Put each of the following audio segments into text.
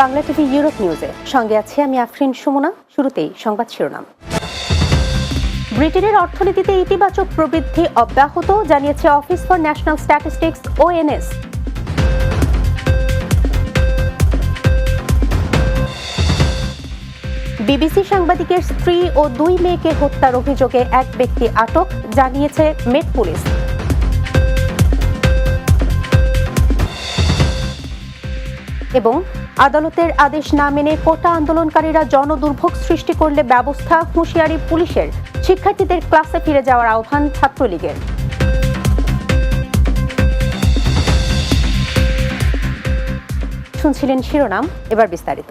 Bangla TV Europe নিউজে। সঙ্গে আছি আমি আফরিন সুমনা। শুরুতেই সংবাদ শিরোনাম। ব্রিটেনের অর্থনীতিতে ইতিবাচক প্রবৃদ্ধি অব্যাহত, জানিয়েছে Office for National Statistics ONS BBC সাংবাদিকের স্ত্রী ও দুই মেয়েকে হত্যার অভিযোগে এক ব্যক্তি আটক, জানিয়েছে মেট পুলিশ। এবং আদালতের আদেশ না মেনে কোটা আন্দোলনকারীরা জনদুর্ভোগ সৃষ্টি করলে ব্যবস্থা হুঁশিয়ারি পুলিশের। শিক্ষার্থীদের ক্লাসে ফিরে যাওয়ার আহ্বান ছাত্রলীগের। শুনছিলেন শিরোনাম, এবার বিস্তারিত।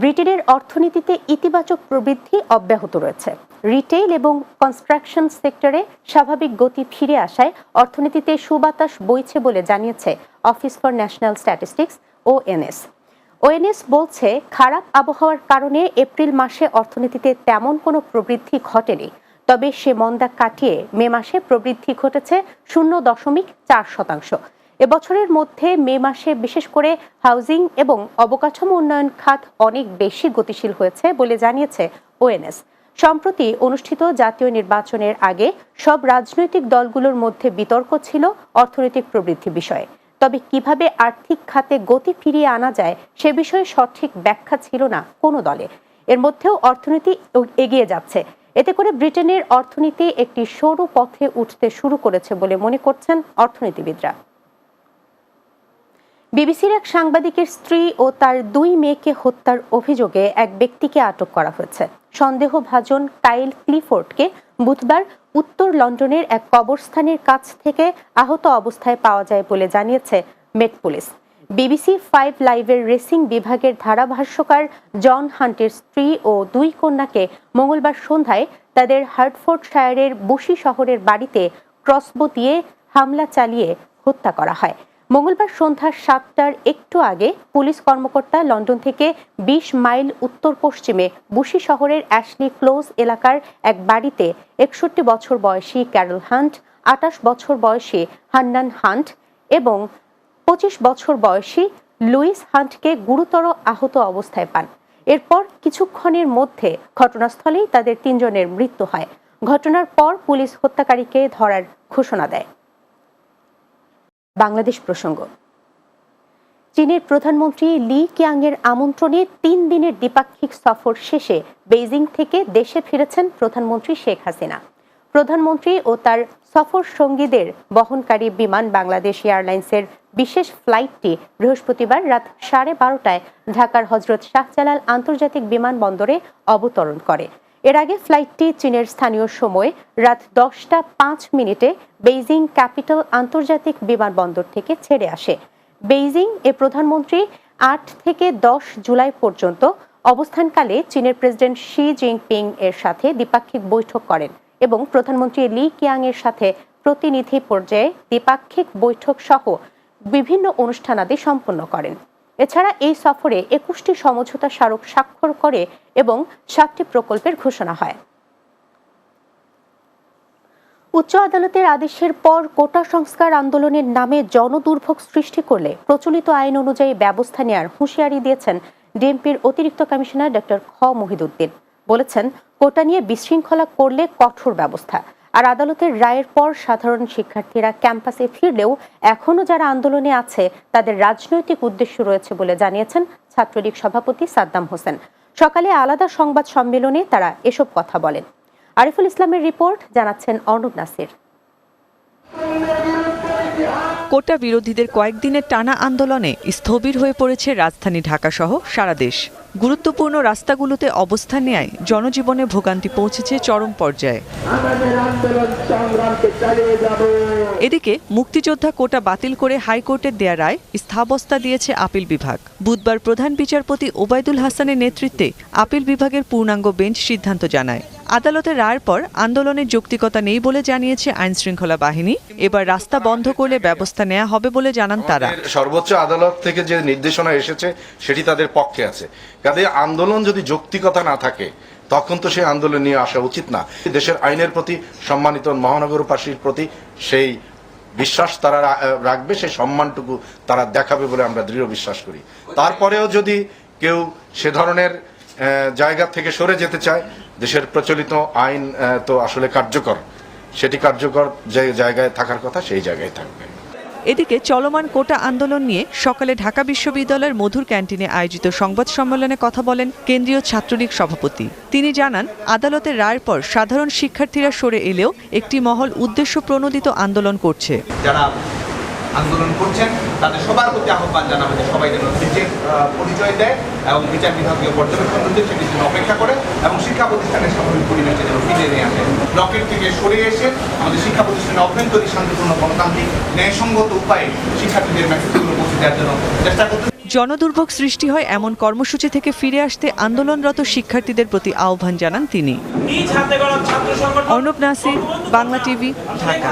ব্রিটেনের অর্থনীতিতে ইতিবাচক প্রবৃদ্ধি অব্যাহত রয়েছে। রিটেইল এবং কনস্ট্রাকশন সেক্টরে স্বাভাবিক গতি ফিরে আসায় অর্থনীতিতে সুবাতাস বইছে বলে জানিয়েছে Office for National Statistics O NS ONS বলছে, খারাপ আবহাওয়ার কারণে এপ্রিল মাসে অর্থনীতিতে তেমন কোনো প্রবৃদ্ধি ঘটেনি, তবে সে মন্দা কাটিয়ে মে মাসে প্রবৃদ্ধি ঘটেছে শূন্য দশমিক চার শতাংশ। এবছরের মধ্যে মে মাসে বিশেষ করে হাউজিং এবং অবকাঠামো উন্নয়ন খাত অনেক বেশি গতিশীল হয়েছে বলে জানিয়েছে ওএনএস সম্প্রতি অনুষ্ঠিত জাতীয় নির্বাচনের আগে সব রাজনৈতিক দলগুলোর মধ্যে বিতর্ক ছিল অর্থনৈতিক প্রবৃদ্ধি বিষয়ে। তবে কীভাবে আর্থিক খাতে গতি ফিরিয়ে আনা যায় সে বিষয়ে সঠিক ব্যাখ্যা ছিল না কোনো দলে। এর মধ্যেও অর্থনীতি এগিয়ে যাচ্ছে। এতে করে ব্রিটেনের অর্থনীতি একটি সরু পথে উঠতে শুরু করেছে বলে মনে করছেন অর্থনীতিবিদরা। বিবিসির এক সাংবাদিকের স্ত্রী ও তার দুই মেয়েকে হত্যার অভিযোগে এক ব্যক্তিকে আটক করা হয়েছে। সন্দেহভাজন কাইল ক্লিফোর্ডকে বুধবার উত্তর লন্ডনের এক কবরস্থানের কাছ থেকে আহত অবস্থায় পাওয়া যায় বলে জানিয়েছে মেট পুলিশ। বিবিসি ফাইভ লাইভের রেসিং বিভাগের ধারাভাষ্যকার জন হান্টের স্ত্রী ও দুই কন্যাকে মঙ্গলবার সন্ধ্যায় তাদের হার্টফোর্ডশায়ারের বুশি শহরের বাড়িতে ক্রসবো দিয়ে হামলা চালিয়ে হত্যা করা হয়। মঙ্গলবার সন্ধ্যা সাতটার একটু আগে পুলিশ কর্মকর্তা লন্ডন থেকে ২০ মাইল উত্তর পশ্চিমে বুশি শহরের অ্যাশলি ক্লোজ এলাকার এক বাড়িতে একষট্টি বছর বয়সী ক্যারল হান্ট, আটাশ বছর বয়সী হান্নান হান্ট এবং পঁচিশ বছর বয়সী লুইস হান্টকে গুরুতর আহত অবস্থায় পান। এরপর কিছুক্ষণের মধ্যে ঘটনাস্থলেই তাদের তিনজনের মৃত্যু হয়। ঘটনার পর পুলিশ হত্যাকারীকে ধরার ঘোষণা দেয়। বাংলাদেশ প্রসঙ্গ। চীনের প্রধানমন্ত্রী লি কিয়াংয়ের আমন্ত্রণে তিন দিনের দ্বিপাক্ষিক সফর শেষে বেইজিং থেকে দেশে ফিরেছেন প্রধানমন্ত্রী শেখ হাসিনা। প্রধানমন্ত্রী ও তার সফর সঙ্গীদের বহনকারী বিমান বাংলাদেশ এয়ারলাইন্সের বিশেষ ফ্লাইটটি বৃহস্পতিবার রাত সাড়ে বারোটায় ঢাকার হজরত শাহজালাল আন্তর্জাতিক বিমানবন্দরে অবতরণ করে। এর আগে ফ্লাইটটি চীনের স্থানীয় সময় রাত দশটা পাঁচ মিনিটে বেইজিং ক্যাপিটাল আন্তর্জাতিক বিমানবন্দর থেকে ছেড়ে আসে। বেইজিং এ প্রধানমন্ত্রী আট থেকে দশ জুলাই পর্যন্ত অবস্থানকালে চীনের প্রেসিডেন্ট শি জিনপিং এর সাথে দ্বিপাক্ষিক বৈঠক করেন এবং প্রধানমন্ত্রী লি কিয়াং এর সাথে প্রতিনিধি পর্যায়ে দ্বিপাক্ষিক বৈঠক সহ বিভিন্ন অনুষ্ঠানাদি সম্পন্ন করেন। এছাড়া এই সফরে একুশটি সমঝোতা স্মারক স্বাক্ষর করে এবং সাতটি প্রকল্পের ঘোষণা হয়। উচ্চ আদালতের আদেশের পর কোটা সংস্কার আন্দোলনের নামে জনদুর্ভোগ সৃষ্টি করলে প্রচলিত আইন অনুযায়ী ব্যবস্থা নেওয়ার হুঁশিয়ারি দিয়েছেন ডিএমপির অতিরিক্ত কমিশনার ডক্টর খ মহিদুদ্দিন। বলেছেন, কোটা নিয়ে বিশৃঙ্খলা করলে কঠোর ব্যবস্থা। আর আদালতের রায়ের পর সাধারণ শিক্ষার্থীরা ক্যাম্পাসে ফিরলেও এখনও যারা আন্দোলনে আছে, তাদের রাজনৈতিক উদ্দেশ্য রয়েছে বলে জানিয়েছেন ছাত্রলীগ সভাপতি সাদ্দাম হোসেন। সকালে আলাদা সংবাদ সম্মেলনে তারা এসব কথা বলেন। আরিফুল ইসলামের রিপোর্ট, জানাচ্ছেন অর্ণব নাসির। কোটা বিরোধীদের কয়েকদিনের টানা আন্দোলনে স্থবির হয়ে পড়েছে রাজধানী ঢাকাসহ সারা দেশ। গুরুত্বপূর্ণ রাস্তাগুলোতে অবস্থান নেয় জনজীবনে ভোগান্তি পৌঁছেছে চরম পর্যায়ে। এদিকে মুক্তিযোদ্ধা কোটা বাতিল করে হাইকোর্টের দেয়া রায় স্থাবস্থা দিয়েছে আপিল বিভাগ। বুধবার প্রধান বিচারপতি ওবায়দুল হাসানের নেতৃত্বে আপিল বিভাগের পূর্ণাঙ্গ বেঞ্চ সিদ্ধান্ত জানায়। আদালতের রায়ের পর আন্দোলনের যৌক্তিকতা নেই বলে জানিয়েছে আইন শৃঙ্খলা বাহিনী। এবার রাস্তা বন্ধ করলে ব্যবস্থা নেওয়া হবে বলে জানান তারা। সর্বোচ্চ আদালত থেকে যে নির্দেশনা এসেছে, সেটি তাদের পক্ষে আছে। কাজে আন্দোলন যদি যৌক্তিকতা না থাকে, তখন তো সেই আন্দোলন নিয়ে আসা উচিত না। দেশের আইনের প্রতি, সম্মানিত মহানগরবাসীর প্রতি সেই বিশ্বাস তারা রাখবে, সেই সম্মানটুকু তারা দেখাবে বলে আমরা দৃঢ় বিশ্বাস করি। তারপরেও যদি কেউ সে ধরনের জায়গা থেকে সরে যেতে চায়, দেশের প্রচলিত আইন তো আসলে কার্যকর। সেটি কার্যকর যে জায়গায় থাকার কথা, সেই জায়গায় থাকবে। এদিকে চলমান কোটা আন্দোলন নিয়ে সকালে ঢাকা বিশ্ববিদ্যালয়ের মধুর ক্যান্টিনে আয়োজিত সংবাদ সম্মেলনে কথা বলেন কেন্দ্রীয় ছাত্রলীগ সভাপতি। তিনি জানান, আদালতের রায়ের পর সাধারণ শিক্ষার্থীরা সরে এলেও একটি মহল উদ্দেশ্য প্রণোদিত আন্দোলন করছে। যারা আন্দোলন করছেন। তাদের সবার প্রতি আহ্বান জানাব যে সবাই যেন নিজের পরিচয় দেয় এবং বিচার বিভাগীয় পর্যবেক্ষণ উদ্দেশ্যে সেটির জন্য অপেক্ষা করে এবং শিক্ষা প্রতিষ্ঠানের স্বাভাবিক পরিবেশে যেন ফিরে নিয়ে আসে। ব্লকের থেকে সরে এসে আমাদের শিক্ষা প্রতিষ্ঠানের অভ্যন্তরীণ শান্তিপূর্ণ গণতান্ত্রিক ন্যায়সঙ্গত উপায়ে শিক্ষার্থীদের মেসেজগুলো পৌঁছে দেওয়ার জন্য চেষ্টা করতে জনদুর্ভোগ সৃষ্টি হয় এমন কর্মসূচি থেকে ফিরে আসতে আন্দোলনরত শিক্ষার্থীদের প্রতি আহ্বান জানান তিনি। অর্ণব নাসির বাংলা টিভি ঢাকা।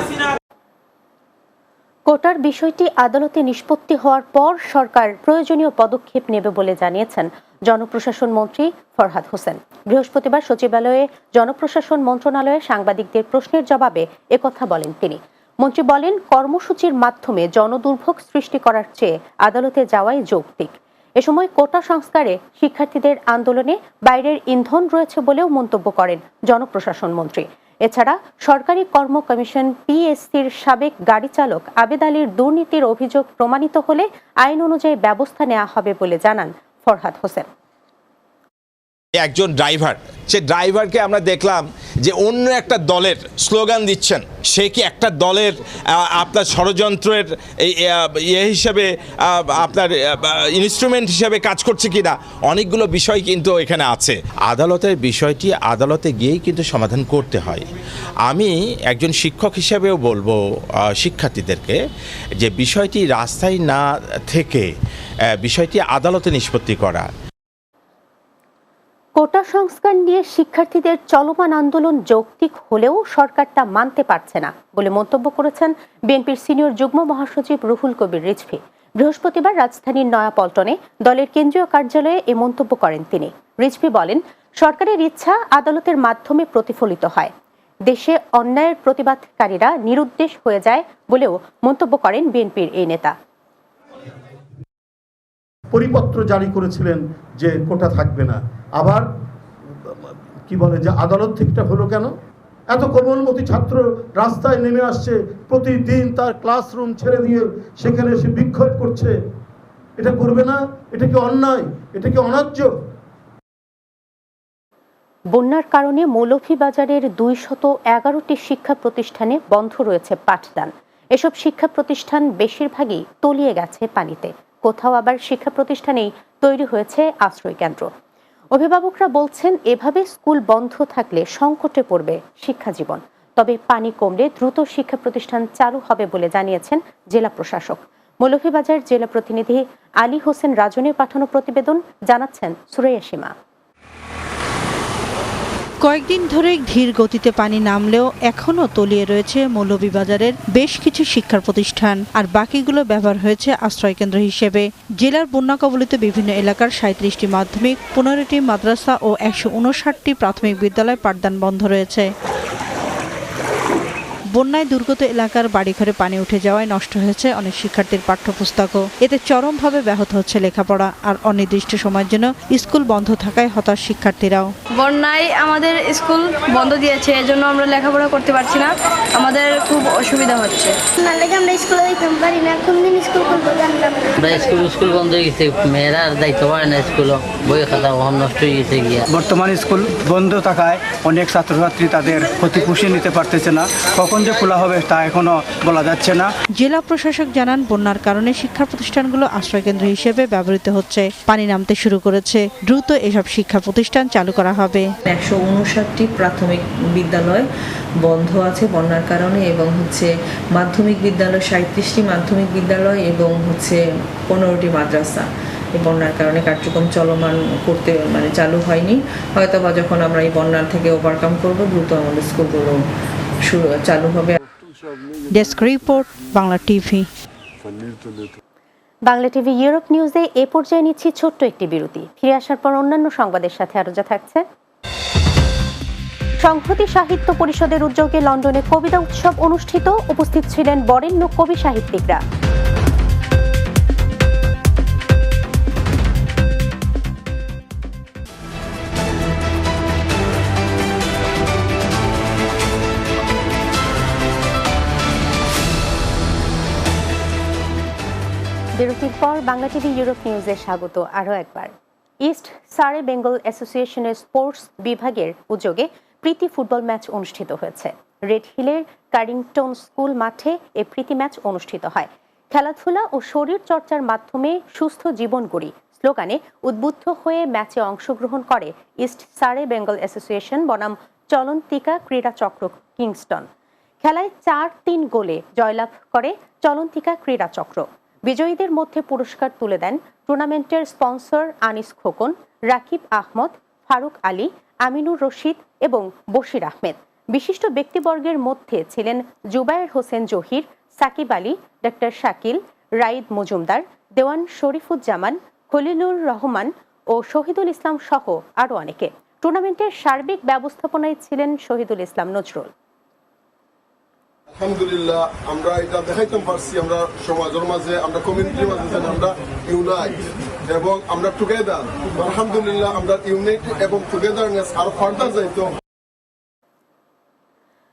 কোটার বিষয়টি আদালতে নিষ্পত্তি হওয়ার পর সরকার প্রয়োজনীয় পদক্ষেপ নেবে বলে জানিয়েছেন জনপ্রশাসন মন্ত্রী ফরহাদ হোসেন। বৃহস্পতিবার সচিবালয়ে জনপ্রশাসন মন্ত্রণালয়ে সাংবাদিকদের প্রশ্নের জবাবে একথা বলেন তিনি। মন্ত্রী বলেন, কর্মসূচির মাধ্যমে জনদুর্ভোগ সৃষ্টি করার চেয়ে আদালতে যাওয়াই যৌক্তিক। এ সময় কোটা সংস্কারে শিক্ষার্থীদের আন্দোলনে বাইরের ইন্ধন রয়েছে বলেও মন্তব্য করেন জনপ্রশাসন মন্ত্রী। এছাড়া সরকারি কর্ম কমিশন পিএসসির সাবেক গাড়ি চালক আবেদ আলীর দুর্নীতির অভিযোগ প্রমাণিত হলে আইন অনুযায়ী ব্যবস্থা নেওয়া হবে বলে জানান ফরহাদ হোসেন। একজন ড্রাইভার। সে ড্রাইভারকে আমরা দেখলাম যে অন্য একটা দলের স্লোগান দিচ্ছেন। সে কি একটা দলের আপনার ষড়যন্ত্রের ইয়ে হিসাবে আপনার ইনস্ট্রুমেন্ট হিসাবে কাজ করছে কিনা অনেকগুলো বিষয় কিন্তু এখানে আছে। আদালতের বিষয়টি আদালতে গিয়েই কিন্তু সমাধান করতে হয়। আমি একজন শিক্ষক হিসাবেও বলব শিক্ষার্থীদেরকে যে বিষয়টি রাস্তায় না থেকে বিষয়টি আদালতে নিষ্পত্তি করা কোটা সংস্কার নিয়ে শিক্ষার্থীদের চলমান আন্দোলন যৌক্তিক হলেও সরকার তা মানতে পারছে না বলে মন্তব্য করেছেন বিএনপির সিনিয়র যুগ্ম মহাসচিব রুহুল কবির রিজভি। বৃহস্পতিবার রাজধানীর নয়াপল্টনে দলের কেন্দ্রীয় কার্যালয়ে এ মন্তব্য করেন তিনি। রিজভি বলেন, সরকারের ইচ্ছা আদালতের মাধ্যমে প্রতিফলিত হয়। দেশে অন্যায়ের প্রতিবাদকারীরা নিরুদ্দেশ হয়ে যায় বলেও মন্তব্য করেন বিএনপির এই নেতা। পরিপত্র জারি করেছিলেন যে কোটা থাকবে না। আবার, কি বলে, যে আদালত থেকেটা হলো কেন? এত কোমলমতি ছাত্র রাস্তায় নেমে আসছে, প্রতিদিন তার ক্লাসরুম ছেড়ে দিয়ে সেখানে এসে বিক্ষোভ করছে। এটা করবে না, এটা কি অন্যায়, এটা কি অন্যায্য? বন্যার কারণে মৌলভীবাজারের দুই শত এগারোটি শিক্ষা প্রতিষ্ঠানে বন্ধ রয়েছে পাঠদান। এসব শিক্ষা প্রতিষ্ঠান বেশিরভাগই তলিয়ে গেছে পানিতে। কোথাও আবার শিক্ষা প্রতিষ্ঠানেই তৈরি হয়েছে আশ্রয় কেন্দ্র অভিভাবকরা বলছেন, এভাবে স্কুল বন্ধ থাকলে সংকটে পড়বে শিক্ষা জীবন। তবে পানি কমলে দ্রুত শিক্ষা প্রতিষ্ঠান চালু হবে বলে জানিয়েছেন জেলা প্রশাসক। মৌলভীবাজার জেলা প্রতিনিধি আলী হোসেন রাজনের পাঠানো প্রতিবেদন জানাচ্ছেন সুরাইয়া সীমা। কয়েকদিন ধরে ধীর গতিতে পানি নামলেও এখনও তলিয়ে রয়েছে মৌলভীবাজারের বেশ কিছু শিক্ষা প্রতিষ্ঠান। আর বাকিগুলো ব্যবহার হয়েছে আশ্রয়কেন্দ্র হিসেবে। জেলার বন্যা কবলিত বিভিন্ন এলাকার সাঁত্রিশটি মাধ্যমিক, পনেরোটি মাদ্রাসা ও একশো উনষাটটি প্রাথমিক বিদ্যালয় পাঠদান বন্ধ রয়েছে। বন্যায় দুর্গত এলাকার বাড়িঘরে পানি উঠে যাওয়ায় নষ্ট হয়েছে অনেক শিক্ষার্থীর পাঠ্যপুস্তকও। এতে চরমভাবে ব্যাহত হচ্ছে লেখাপড়া আর অনির্দিষ্ট সময়ের জন্য স্কুল বন্ধ থাকায় হতাশ শিক্ষার্থীরাও। বন্যায় আমাদের স্কুল বন্ধ দিয়েছে এজন্য আমরা লেখাপড়া করতে পারছি না। আমাদের খুব অসুবিধা হচ্ছে। না লেগে আমরা স্কুলে যেতাম পারি না। কোন স্কুল খুলবো জানতাম আমরা স্কুল স্কুল বন্ধ হয়ে গেছে। মেয়েরা আর দায়িত্ব পারে না স্কুল বই খাতা ওখান নষ্ট হয়ে গেছে গিয়া। বর্তমান স্কুল বন্ধ থাকায় অনেক ছাত্রছাত্রী তাদের ক্ষতি পুষিয়ে নিতে পারতেছে না। কখন যে খোলা হবে তা এখনও বলা যাচ্ছে না। জেলা প্রশাসক জানান বন্যার কারণে শিক্ষা প্রতিষ্ঠানগুলো আশ্রয়কেন্দ্র হিসেবে ব্যবহৃত হচ্ছে। পানি নামতে শুরু করেছে। দ্রুত এসব শিক্ষা প্রতিষ্ঠান চালু করা হবে। একশো উনষাটটি প্রাথমিক বিদ্যালয় বন্ধ আছে বন্যার কারণে এবং হচ্ছে মাধ্যমিক বিদ্যালয় সাঁত্রিশটি মাধ্যমিক বিদ্যালয় এবং হচ্ছে পনেরোটি মাদ্রাসা। এই বন্যার কারণে কার্যক্রম চলমান করতে মানে চালু হয়নি। হয়তো বা যখন আমরা এই বন্যার থেকে ওভারকাম করব দ্রুত আমাদের স্কুলগুলো চালু হবে। Desk report Bangla TV Bangla TV Europe নিউজে এ পর্যায়ে নিচ্ছি ছোট্ট একটি বিরতি। ফিরে আসার পর অন্যান্য সংবাদের সাথে আরও যা থাকছে। সংহতি সাহিত্য পরিষদের উদ্যোগে লন্ডনে কবিতা উৎসব অনুষ্ঠিত। উপস্থিত ছিলেন বরেণ্য কবি সাহিত্যিকরা। বাংলা টিভি ইউরোপ নিউজে স্বাগত আরও একবার। ইস্ট সারে বেঙ্গল অ্যাসোসিয়েশনের স্পোর্টস বিভাগের উদ্যোগে প্রীতি ফুটবল ম্যাচ অনুষ্ঠিত হয়েছে। রেড হিলের কারিংটন স্কুল মাঠে এই প্রীতি ম্যাচ অনুষ্ঠিত হয়। খেলাধুলা ও শরীর চর্চার মাধ্যমে সুস্থ জীবন গড়ি স্লোগানে উদ্বুদ্ধ হয়ে ম্যাচে অংশগ্রহণ করে ইস্ট সারে বেঙ্গল অ্যাসোসিয়েশন বনাম চলন্তিকা ক্রীড়া চক্র কিংস্টন। খেলায় চার তিন গোলে জয়লাভ করে চলন্তিকা ক্রীড়া চক্র। বিজয়ীদের মধ্যে পুরস্কার তুলে দেন টুর্নামেন্টের স্পন্সর আনিস খোকন, রাকিব আহমদ, ফারুক আলী, আমিনুর রশিদ এবং বশির আহমেদ। বিশিষ্ট ব্যক্তিবর্গের মধ্যে ছিলেন জুবায়ের হোসেন জহির, সাকিব আলী ডক্টর শাকিল, রাইদ মজুমদার, দেওয়ান শরীফুজ্জামান, খলিলুর রহমান ও শহীদুল ইসলাম সহ আরও অনেকে। টুর্নামেন্টের সার্বিক ব্যবস্থাপনায় ছিলেন শহীদুল ইসলাম নজরুল। আলহামদুলিল্লাহ, আমরা এটা পারছি, আমরা সমাজের মাঝে, আমরা কমিউনিটির মাঝে আমরা ইউনাইট এবং আমরা টুগেদার আলহামদুলিল্লাহ, আমরা এবং টুগেদারনেস আরও ফার্দার যাইতো।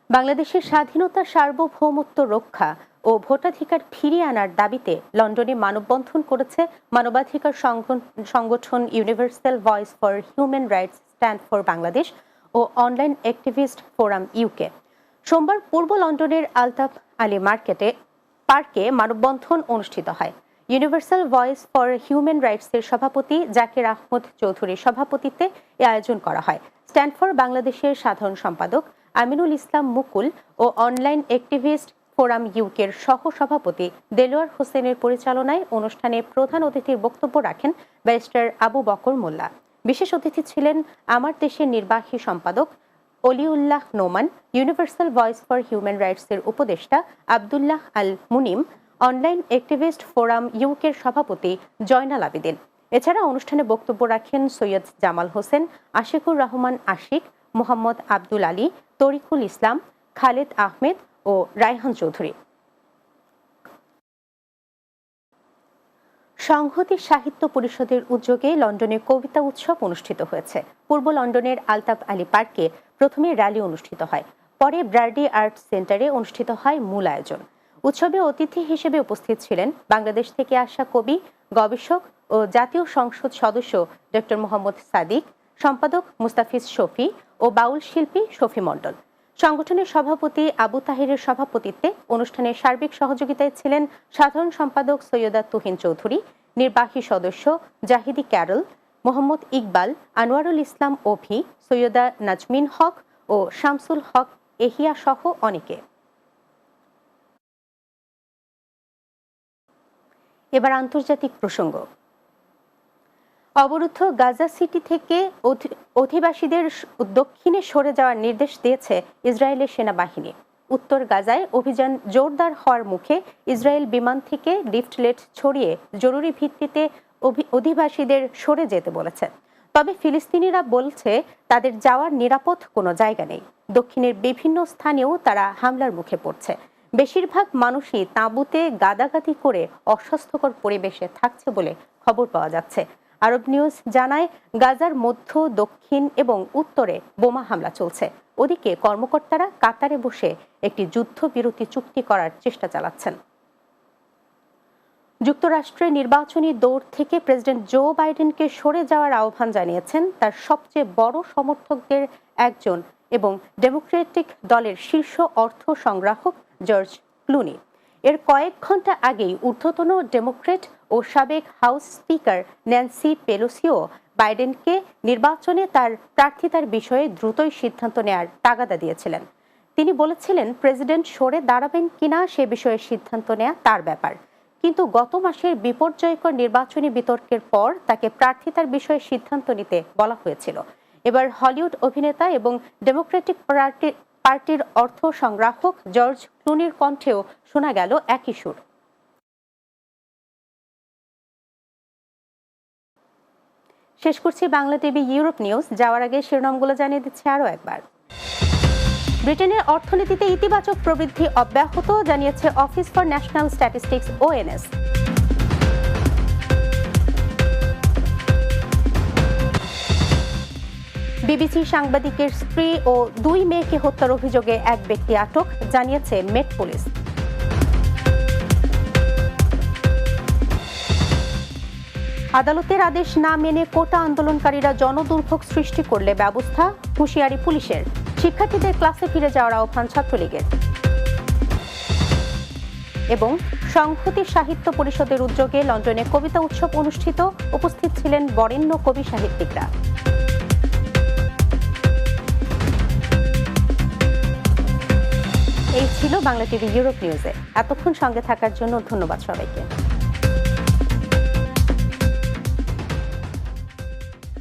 বাংলাদেশের স্বাধীনতা, সার্বভৌমত্ব রক্ষা ও ভোটাধিকার ফিরিয়ে আনার দাবিতে লন্ডনে মানববন্ধন করেছে মানবাধিকার সংগঠন Universal Voice for Human Rights Stand for Bangladesh O Online Activist Forum UK সোমবার পূর্ব লন্ডনের আলতাফ আলী মার্কেটে পার্কে মানববন্ধন অনুষ্ঠিত হয়। ইউনিভার্সাল ভয়েস ফর হিউম্যান রাইটসের সভাপতি জাকির আহমদ চৌধুরীর সভাপতিত্বে এ আয়োজন করা হয়। স্ট্যান্ড ফর বাংলাদেশের সাধারণ সম্পাদক আমিনুল ইসলাম মুকুল ও অনলাইন অ্যাক্টিভিস্ট ফোরাম ইউকের সহ সভাপতি দেলোয়ার হোসেনের পরিচালনায় অনুষ্ঠানে প্রধান অতিথির বক্তব্য রাখেন ব্যারিস্টার আবু বকর মোল্লা। বিশেষ অতিথি ছিলেন আমার দেশের নির্বাহী সম্পাদক Oliullah Noman, Universal Voice for Human রাইটসের উপদেষ্টা Abdullah Al Munim Online Activist Forum ইউকের সভাপতি জয়নাল আবিদিন। এছাড়া অনুষ্ঠানে বক্তব্য রাখেন সৈয়দ জামাল হোসেন, আশিকুর রহমান আশিক, মোহাম্মদ আব্দুল আলী, তরিকুল ইসলাম, খালেদ আহমেদ ও রায়হান চৌধুরী। সংহতি সাহিত্য পরিষদের উদ্যোগে লন্ডনে কবিতা উৎসব অনুষ্ঠিত হয়েছে। পূর্ব লন্ডনের আলতাফ আলী পার্কে প্রথমে র্যালি অনুষ্ঠিত হয়। পরে ব্রার্ডি আর্ট সেন্টারে অনুষ্ঠিত হয় মূল আয়োজন। উৎসবে অতিথি হিসেবে উপস্থিত ছিলেন বাংলাদেশ থেকে আসা কবি, গবেষক ও জাতীয় সংসদ সদস্য ডক্টর মোহাম্মদ সাদিক, সম্পাদক মুস্তাফিজ শফি ও বাউল শিল্পী শফি মণ্ডল। সংগঠনের সভাপতি আবু তাহিরের সভাপতিত্বে অনুষ্ঠানে সার্বিক সহযোগিতায় ছিলেন সাধারণ সম্পাদক সৈয়দা তুহিন চৌধুরী, নির্বাহী সদস্য জাহিদি ক্যারল মোহাম্মদ ইকবাল, আনোয়ারুল ইসলাম অভি সৈয়দা নাজমিন হক ও শামসুল হক এহিয়া সহ অনেকে। এবার আন্তর্জাতিক প্রসঙ্গ। অবরুদ্ধ গাজা সিটি থেকে অধি- অধিবাসীদের দক্ষিণে সরে যাওয়ার নির্দেশ দিয়েছে ইসরায়েলের সেনাবাহিনী। উত্তর গাজায় অভিযান জোরদার হওয়ার মুখে ইসরায়েল বিমান থেকে লিফটলেট ছড়িয়ে জরুরি ভিত্তিতে অধিবাসীদের সরে যেতে বলেছেন। তবে ফিলিস্তিনিরা বলছে, তাদের যাওয়ার নিরাপদ কোনো জায়গা নেই। দক্ষিণের বিভিন্ন স্থানেও তারা হামলার মুখে পড়ছে। বেশিরভাগ মানুষই তাঁবুতে গাদাগাদি করে অস্বাস্থ্যকর পরিবেশে থাকছে বলে খবর পাওয়া যাচ্ছে। আরব নিউজ জানায়, গাজার মধ্য, দক্ষিণ এবং উত্তরে বোমা হামলা চলছে। ওদিকে কর্মকর্তারা কাতারে বসে একটি যুদ্ধবিরতি চুক্তি করার চেষ্টা চালাচ্ছেন। যুক্তরাষ্ট্রের নির্বাচনী দৌড় থেকে প্রেসিডেন্ট জো বাইডেনকে সরে যাওয়ার আহ্বান জানিয়েছেন তার সবচেয়ে বড় সমর্থকদের একজন এবং ডেমোক্রেটিক দলের শীর্ষ অর্থ সংগ্রাহক জর্জ ক্লুনি। এর কয়েক ঘণ্টা আগেই ঊর্ধ্বতন ডেমোক্রেট ও সাবেক হাউস স্পিকার ন্যান্সি পেলোসিও বাইডেনকে নির্বাচনে তার প্রার্থিতার বিষয়ে দ্রুতই সিদ্ধান্ত নেয়ার তাগাদা দিয়েছিলেন। তিনি বলেছিলেন, প্রেসিডেন্ট সরে দাঁড়াবেন কিনা সে বিষয়ে সিদ্ধান্ত নেয়া তার ব্যাপার। কিন্তু গত মাসের বিপর্যয়কর নির্বাচনী বিতর্কের পর তাকে প্রার্থিতার বিষয়ে সিদ্ধান্ত নিতে বলা হয়েছিল। এবার হলিউড অভিনেতা এবং ডেমোক্রেটিক পার্টি, পার্টির অর্থ সংগ্রাহক জর্জ ক্লুনির কণ্ঠেও শোনা গেল একই সুর। শেষ করছি বাংলা টিভি ইউরোপ নিউজ। যাওয়ার আগে শিরোনামগুলো জানিয়ে দিচ্ছে আরও একবার। ব্রিটেনের অর্থনীতিতে ইতিবাচক প্রবৃদ্ধি অব্যাহত জানিয়েছে Office for National Statistics ONS BBC সাংবাদিকের স্ত্রী ও দুই মেয়েকে হত্যার অভিযোগে এক ব্যক্তি আটক, জানিয়েছে মেট পুলিশ। আদালতের আদেশ না মেনে কোটা আন্দোলনকারীরা জনদুর্ভোগ সৃষ্টি করলে ব্যবস্থা, হুঁশিয়ারি পুলিশের। শিক্ষার্থীদের ক্লাসে ফিরে যাওয়ার আহ্বান ছাত্রলীগের। এবং সংহতি সাহিত্য পরিষদের উদ্যোগে লন্ডনে কবিতা উৎসব অনুষ্ঠিত, উপস্থিত ছিলেন বরেণ্য কবি সাহিত্যিকরা। এই ছিল বাংলা টিভি ইউরোপ নিউজে। এতক্ষণ সঙ্গে থাকার জন্য ধন্যবাদ সবাইকে।